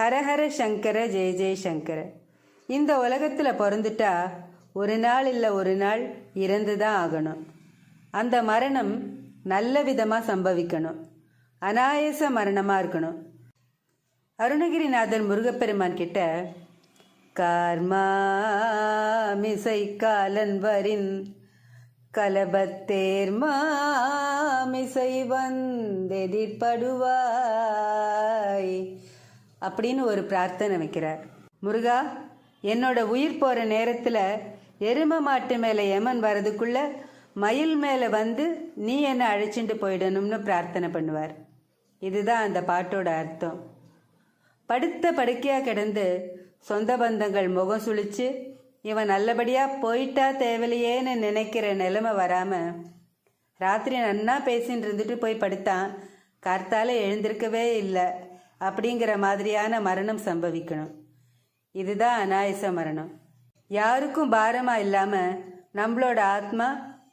ஹரஹர சங்கர ஜெய ஜெய சங்கர. இந்த உலகத்தில் பிறந்துட்டா ஒரு நாள் இல்லை ஒரு நாள் இறந்து தான் ஆகணும். அந்த மரணம் நல்ல விதமாக சம்பவிக்கணும். அனாயச மரணமாக இருக்கணும். அருணகிரிநாதன் முருகப்பெருமான் கிட்ட கார்மாமிசை காலன் வரின் கலபத்தேர் மாமிசை வந்தெதிர்படுவாய். அப்படின்னு ஒரு பிரார்த்தனை வைக்கிறார். முருகா என்னோட உயிர் போகிற நேரத்தில் எரும மாட்டு மேலே யமன் வரதுக்குள்ள மயில் மேலே வந்து நீ என்னை அழைச்சிட்டு போயிடணும்னு பிரார்த்தனை பண்ணுவார். இதுதான் அந்த பாட்டோட அர்த்தம். படுத்த படுக்கையாக கிடந்து சொந்த பந்தங்கள் முகம் சுழிச்சு இவன் நல்லபடியாக போயிட்டா தேவையில்லையேன்னு நினைக்கிற நிலைமை வராமல் ராத்திரி நன்னா பேசின்னு இருந்துட்டு போய் படுத்தான். கார்த்தால எழுந்திருக்கவே இல்லை. அப்படிங்கிற மாதிரியான மரணம் சம்பவிக்கணும். இதுதான் அனாயச மரணம். யாருக்கும் பாரமா இல்லாமல் நம்மளோட ஆத்மா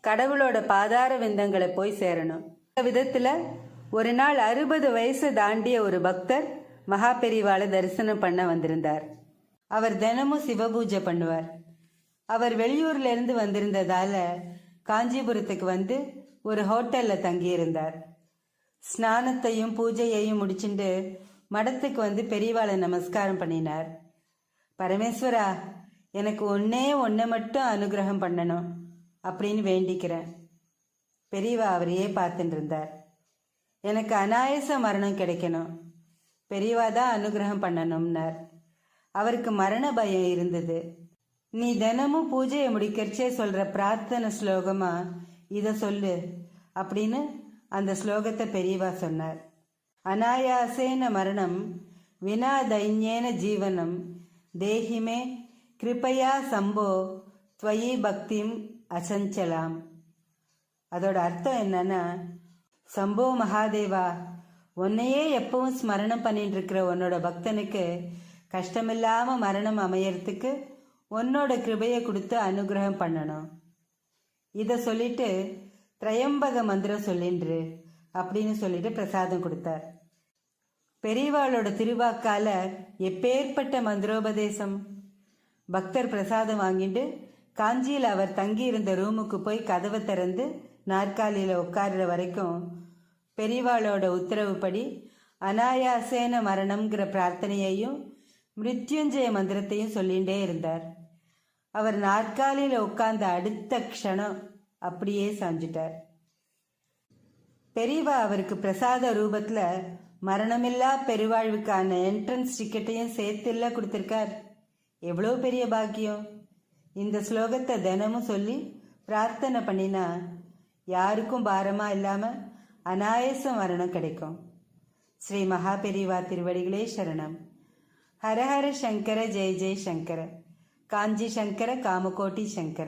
கடவுளோட பாதார விந்தங்களை போய் சேரணும். இந்த விதத்தில் ஒரு நாள் அறுபது வயசு தாண்டிய ஒரு பக்தர் மகா பெரிவாளை தரிசனம் பண்ண வந்திருந்தார். அவர் தினமும் சிவபூஜை பண்ணுவார். அவர் வெளியூர்ல இருந்து வந்திருந்ததால காஞ்சிபுரத்துக்கு வந்து ஒரு ஹோட்டல்ல தங்கியிருந்தார். ஸ்நானத்தையும் பூஜையையும் முடிச்சுட்டு மடத்துக்கு வந்து பெரியவாளை நமஸ்காரம் பண்ணினார். பரமேஸ்வரா எனக்கு ஒன்னே ஒன்றை மட்டும் அனுகிரகம் பண்ணணும் அப்படின்னு வேண்டிக்கிறேன். பெரியவா அவரையே பார்த்துட்டு இருந்தார். எனக்கு அனாயச மரணம் கிடைக்கணும். பெரியவா தான் அனுகிரகம் பண்ணணும்னார். அவருக்கு மரண பயம் இருந்தது. நீ தினமும் பூஜையை முடிக்கிறச்சே சொல்ற பிரார்த்தனை ஸ்லோகமா இதை சொல்லு அப்படின்னு அந்த ஸ்லோகத்தை பெரியவா சொன்னார். அனாயாசேன மரணம் வினா தைன்யேன ஜீவனம் தேஹிமே கிருபையா சம்போ துவயி பக்திம் அசஞ்சலாம். அதோட அர்த்தம் என்னன்னா சம்போ மகாதேவா உன்னையே எப்பவும் ஸ்மரணம் பண்ணிட்டு இருக்கிற உன்னோட பக்தனுக்கு கஷ்டமில்லாம மரணம் அமையறதுக்கு உன்னோட கிருபையை கொடுத்து அனுகிரகம் பண்ணணும். இதை சொல்லிட்டு திரையம்பக மந்திரம் சொல்லின்று அப்படின்னு சொல்லிட்டு பிரசாதம் கொடுத்தார். பெரியவாளோட திருவாக்கால எப்பேற்பட்ட மந்திரோபதேசம்? பக்தர் பிரசாதம் வாங்கிட்டு காஞ்சியில் அவர் தங்கியிருந்த ரூமுக்கு போய் கதவை திறந்து நாற்காலியில் உட்கார்ற வரைக்கும் பெரியவாளோட உத்தரவுப்படி அனாயாசேன மரணம்ங்கிற பிரார்த்தனையையும் மிருத்யுஞ்சய மந்திரத்தையும் சொல்லிகிட்டே இருந்தார். அவர் நாற்காலியில் உட்கார்ந்த அடுத்த க்ஷணம் அப்படியே சாஞ்சிட்டார். பெரியவா அவருக்கு பிரசாத ரூபத்தில் மரணமில்லா பெருவாழ்வுக்கான என்ட்ரன்ஸ் டிக்கெட்டையும் சேர்த்துல கொடுத்துருக்கார். எவ்வளோ பெரிய பாக்கியம். இந்த ஸ்லோகத்தை தினமும் சொல்லி பிரார்த்தனை பண்ணினா யாருக்கும் பாரமாக இல்லாமல் அனாயசம் மரணம் கிடைக்கும். ஸ்ரீ மகாபெரிவா திருவடிகளே சரணம். ஹரஹர சங்கர ஜெய ஜெய சங்கர. காஞ்சி சங்கர காமகோட்டி சங்கர.